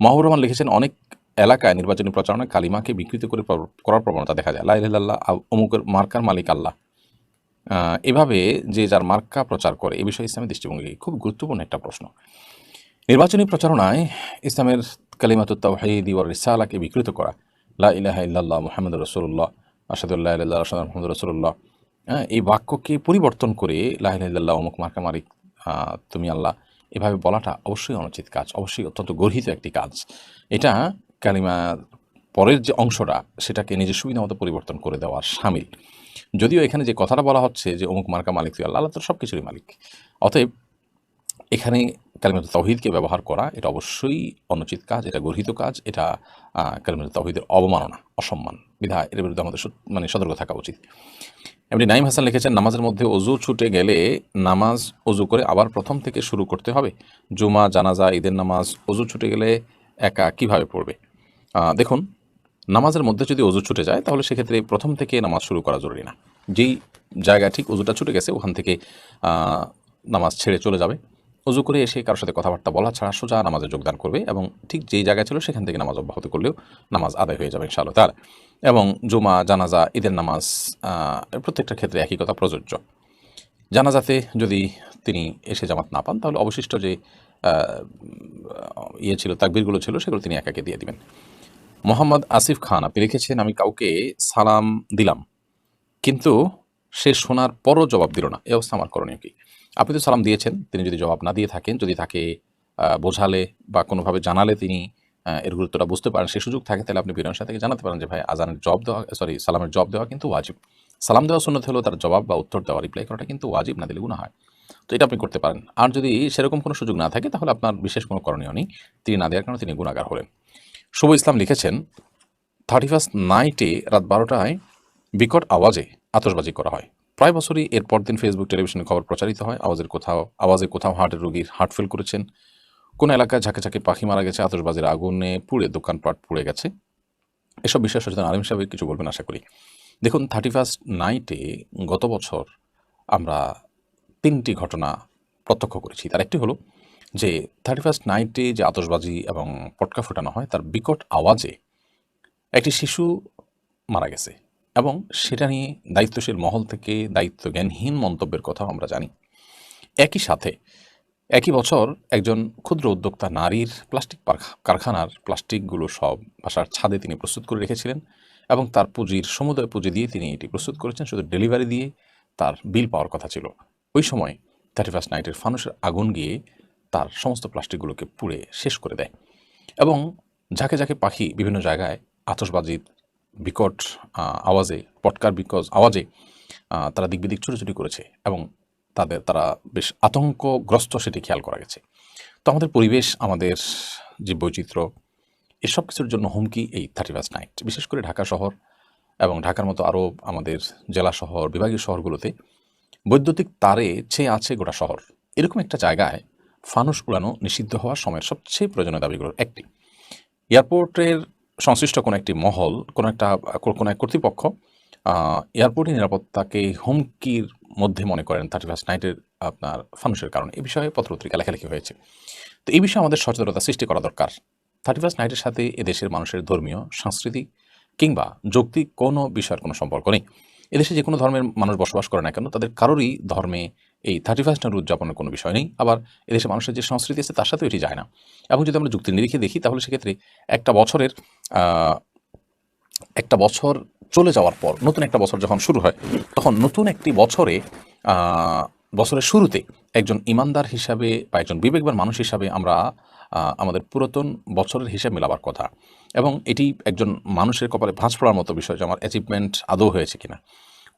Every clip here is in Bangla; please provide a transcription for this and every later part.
মাহবুর রহমান লিখেছেন অনেক এলাকায় নির্বাচনী প্রচারণায় কালিমাকে বিকৃত করে করার প্রবণতা দেখা যায়। লাইল্লাহ অমুকের মার্কার মালিক আল্লাহ। এভাবে যে যার মার্কা প্রচার করে এ বিষয়ে ইসলামের দৃষ্টিভঙ্গি খুব গুরুত্বপূর্ণ একটা প্রশ্ন। নির্বাচনী প্রচারণায় ইসলামের কালিমাতুত তাওহীদ ওয়া রিসালাকে বিকৃত করা লা ইলাহা ইল্লাল্লাহ মুহাম্মাদুর রাসূলুল্লাহ আশহাদুল্লাহ ইল্লাল্লাহ আশহাদু মুহাম্মাদুর রাসূলুল্লাহ হ্যাঁ, এই বাক্যকে পরিবর্তন করে লা ইলাহা ইল্লাল্লাহ অমুক মার্কা মালিক তুমি আল্লাহ এভাবে বলাটা অবশ্যই অনুচিত কাজ, অবশ্যই অত্যন্ত গর্হিত একটি কাজ। এটা কালিমার পরের যে অংশটা, সেটাকে নিজের সুবিধা মতো পরিবর্তন করে দেওয়ার সামিল। যদিও এখানে যে কথাটা বলা হচ্ছে যে অমুক মার্কা মালিক তুই আল্লাহ তো সব কিছুরই মালিক। অতএব এখানে কালিমাত তহিদকে ব্যবহার করা, এটা অবশ্যই অনুচিত কাজ, এটা গর্হিত কাজ, এটা কালিমাত তহিদের অবমাননা, অসম্মান। বিধা এর বিরুদ্ধে আমাদের মানে সতর্ক থাকা উচিত। এমনি নাইম হাসান লিখেছেন, নামাজের মধ্যে অজু ছুটে গেলে নামাজ অজু করে আবার প্রথম থেকে শুরু করতে হবে। জুমা, জানাজা, ঈদের নামাজ, অজু ছুটে গেলে একা কীভাবে পড়বে? দেখুন, নামাজের মধ্যে যদি অজু ছুটে যায়, তাহলে সেক্ষেত্রে প্রথম থেকে নামাজ শুরু করা জরুরি না। যেই জায়গা ঠিক অজুটা ছুটে গেছে, ওখান থেকে নামাজ ছেড়ে চলে যাবে। অজু করে এসে কারোর সাথে কথাবার্তা বলা ছাড়া সোজা নামাজে যোগদান করবে এবং ঠিক যেই জায়গায় ছিল সেখান থেকে নামাজ অব্যাহত করলেও নামাজ আদায় হয়ে যাবে ইনশাআল্লাহ তার এবং জুমা, জানাজা, ঈদের নামাজ প্রত্যেকটা ক্ষেত্রে একই কথা প্রযোজ্য। জানাজাতে যদি তিনি এসে জামাত না পান, তাহলে অবশিষ্ট যে ইয়ে ছিল, তাকবিরগুলো ছিল, সেগুলো তিনি একাকে দিয়ে দিবেন। মোহাম্মদ আসিফ খান, আপনি লিখেছেন, আমি কাউকে সালাম দিলাম, কিন্তু সে শোনার পরও জবাব দিল না। এ অবস্থা আমার করণীয় কি? আপনি তো সালাম দিয়েছেন, তিনি যদি জবাব না দিয়ে থাকেন, যদি তাকে বোঝালে বা কোনোভাবে জানালে তিনি এর গুরুত্বটা বুঝতে পারেন, সে সুযোগ থাকে, তাহলে আপনি বিনয়ের সাথে জানাতে পারেন যে, ভাই, আজানের জব দেওয়া সরি সালামের জব দেওয়া কিন্তু ওয়াজিব। সালাম দেওয়া শূন্য হলেও তার জবাব বা উত্তর দেওয়া রিপ্লাই করাটা কিন্তু ওয়াজিব, না দিলে গুণা হয়। তো এটা আপনি করতে পারেন। আর যদি সেরকম কোনো সুযোগ না থাকে, তাহলে আপনার বিশেষ কোনো করণীয় নেই। তিনি না দেওয়ার কারণে তিনি গুণাগার হলেন। শুভ ইসলাম লিখেছেন থার্টি ফার্স্ট নাইটে রাত বারোটায় বিকট আওয়াজে আতশবাজি করা হয়। প্রায় বছরই এর পরদিন ফেসবুক টেলিভিশনে খবর প্রচারিত হয়। আওয়াজের কোথাও, আওয়াজে কোথাও হার্টের রোগীর হার্ট ফেল করেছেন। কোন এলাকায় ঝাঁকে ঝাঁকে পাখি মারা গেছে, আতশবাজির আগুনে পুড়ে দোকানপাট পুড়ে গেছে। এসব বিষয়ে সচেতন আলিম সাহেব কিছু বলবেন আশা করি। দেখুন থার্টি ফার্স্ট নাইটে গত বছর আমরা তিনটি ঘটনা প্রত্যক্ষ করেছি। তার একটি হলো যে থার্টি ফার্স্ট নাইটে যে আতশবাজি এবং পটকা ফোটানো হয়, তার বিকট আওয়াজে একটি শিশু মারা গেছে। এবং সেটা নিয়ে দায়িত্বশীল মহল থেকে দায়িত্ব জ্ঞানহীন মন্তব্যের কথাও আমরা জানি। একই সাথে, একই বছর একজন ক্ষুদ্র উদ্যোক্তা নারীর প্লাস্টিক কারখানার প্লাস্টিকগুলো সব বাসার ছাদে তিনি প্রস্তুত করে রেখেছিলেন এবং তার পুঁজির সমুদয় পুঁজি দিয়ে তিনি এটি প্রস্তুত করেছেন, শুধু ডেলিভারি দিয়ে তার বিল পাওয়ার কথা ছিল। ওই সময় থার্টি ফার্স্ট নাইটের ফানুসের আগুন গিয়ে তার সমস্ত প্লাস্টিকগুলোকে পুড়ে শেষ করে দেয় এবং ঝাঁকে ঝাঁকে পাখি বিভিন্ন জায়গায় আতশবাজির বিকট আওয়াজে, পটকার বিকজ আওয়াজে তারা দিক বিদিক ছুটোছুটি করেছে এবং তাদের, তারা বেশ আতঙ্কগ্রস্ত সেটি খেয়াল করা গেছে। তো আমাদের পরিবেশ, আমাদের যে বৈচিত্র্য এসব কিছুর জন্য হুমকি এই থার্টি ফার্স্ট নাইট বিশেষ করে ঢাকা শহর এবং ঢাকার মতো আরও আমাদের জেলা শহর, বিভাগীয় শহরগুলোতে বৈদ্যুতিক তারে ছেয়ে আছে গোটা শহর। এরকম একটা জায়গায় ফানুস উড়ানো নিষিদ্ধ হওয়ার সময়ের সবচেয়ে প্রয়োজনীয় দাবিগুলোর একটি। এয়ারপোর্টের সংশ্লিষ্ট কোনো একটি মহল কোনো একটা কোনো এক কর্তৃপক্ষ আহ, এয়ারপোর্টের নিরাপত্তাকে হুমকির মধ্যে মনে করেন থার্টি ফার্স্ট নাইটের আপনার ফানুসের কারণে। এ বিষয়ে পত্রপত্রিকা লেখালেখি হয়েছে। তো এই বিষয়ে আমাদের সচেতনতা সৃষ্টি করা দরকার। থার্টি ফার্স্ট নাইটের সাথে এদেশের মানুষের ধর্মীয় সাংস্কৃতিক কিংবা যৌক্তিক কোনো বিষয়ের কোনো সম্পর্ক নেই। এদেশে যে কোনো ধর্মের মানুষ বসবাস করে না কেন তাদের কারোরই ধর্মে এই থার্টি ফার্স্ট নাইট উদযাপনের কোনো বিষয় নেই। আবার এদেশে মানুষের যে সংস্কৃতি আছে, তার সাথেও এটি যায় না। এবং যদি আমরা যুক্তি নিরিখে দেখি, তাহলে সেক্ষেত্রে একটা বছরের একটা বছর চলে যাওয়ার পর, নতুন একটা বছর যখন শুরু হয়, তখন নতুন একটি বছরে বছরের শুরুতে একজন ইমানদার হিসাবে বা একজন বিবেকবান মানুষ হিসাবে আমরা আমাদের পুরাতন বছরের হিসাব মেলাবার কথা। এবং এটি একজন মানুষের কপালে ভাঁজ পড়ার মতো বিষয় যে আমার অ্যাচিভমেন্ট আদৌ হয়েছে কিনা।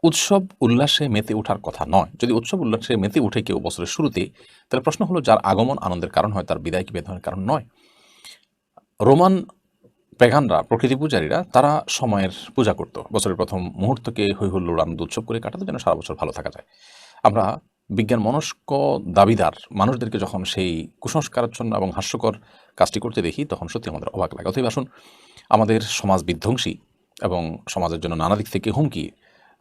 উৎসব উল্লাসে মেতে ওঠার কথা নয়। যদি উৎসব উল্লাসে মেতে উঠে কেউ বছরের শুরুতে, তাহলে প্রশ্ন হলো, যার আগমন আনন্দের কারণ হয়, তার বিদায় কি বেদনের কারণ নয়? রোমান পেগানরা প্রকৃতি পূজারীরা, তারা সময়ের পূজা করত। বছরের প্রথম মুহূর্তকে হৈ হুল্লোড় আনন্দ উৎসব করে কাটাতে, যেন সারা বছর ভালো থাকা যায়। আমরা বিজ্ঞান মনস্ক দাবিদার মানুষদেরকে যখন সেই কুসংস্কারাচ্ছন্ন এবং হাস্যকর কাজটি করতে দেখি, তখন সত্যি আমাদের অবাক লাগে। অথবা আসুন, আমাদের সমাজ বিধ্বংসী এবং সমাজের জন্য নানা দিক থেকে হুমকি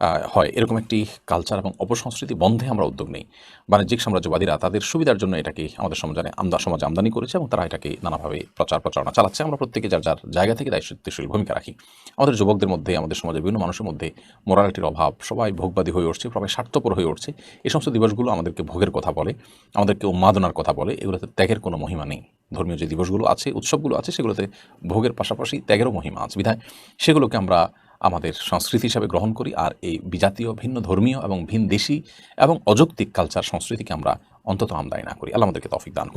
হয়। এরকম একটি কালচার এবং অপসংস্কৃতি বন্ধে আমরা উদ্যোগ নেই। বাণিজ্যিক সাম্রাজ্যবাদীরা তাদের সুবিধার জন্য এটাকে আমাদের সমাজে আমদা, সমাজে আমদানি করেছে এবং তারা এটাকে নানাভাবে প্রচার প্রচারণা চালাচ্ছে। আমরা প্রত্যেকে যার যার জায়গা থেকে দায়িত্বশীল ভূমিকা রাখি। আমাদের যুবকদের মধ্যে, আমাদের সমাজের বিভিন্ন মানুষের মধ্যে মোরালিটির অভাব, সবাই ভোগবাদী হয়ে উঠছে, সবাই স্বার্থপর হয়ে উঠছে। এই সমস্ত দিবসগুলো আমাদেরকে ভোগের কথা বলে, আমাদেরকে উন্মাদনার কথা বলে। এগুলোতে ত্যাগের কোনো মহিমা নেই। ধর্মীয় যে দিবসগুলো আছে, উৎসবগুলো আছে, সেগুলোতে ভোগের পাশাপাশি ত্যাগেরও মহিমা আছে। বিধায় সেগুলোকে আমরা আমাদের সংস্কৃতি হিসাবে গ্রহণ করি আর এই বিজাতীয়, ভিন্ন ধর্মীয় এবং ভিন দেশি এবং অযৌক্তিক কালচার সংস্কৃতিকে আমরা অন্তত আমদানি না করি। আল্লাহ আমাদেরকে তফিক দান করুন।